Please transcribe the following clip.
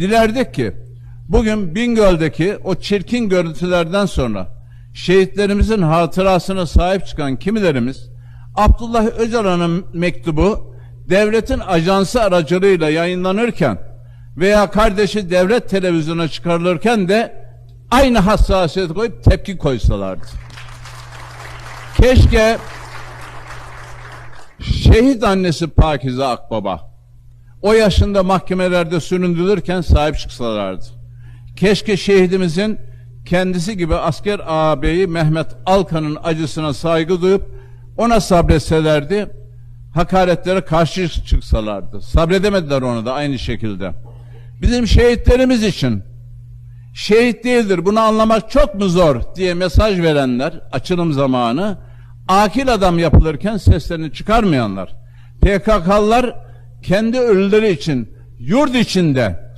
Dilerdik ki bugün Bingöl'deki o çirkin görüntülerden sonra şehitlerimizin hatırasına sahip çıkan kimilerimiz Abdullah Öcalan'ın mektubu devletin ajansı aracılığıyla yayınlanırken veya kardeşi devlet televizyona çıkarılırken de aynı hassasiyet koyup tepki koysalardı. Keşke şehit annesi Pakize Akbaba o yaşında mahkemelerde süründürülürken sahip çıksalardı. Keşke şehidimizin kendisi gibi asker ağabeyi Mehmet Alkan'ın acısına saygı duyup ona sabretselerdi, hakaretlere karşı çıksalardı. Sabredemediler onu da aynı şekilde. Bizim şehitlerimiz için şehit değildir bunu anlamak çok mu zor diye mesaj verenler açılım zamanı akil adam yapılırken seslerini çıkarmayanlar PKK'lılar kendi ölüleri için yurt içinde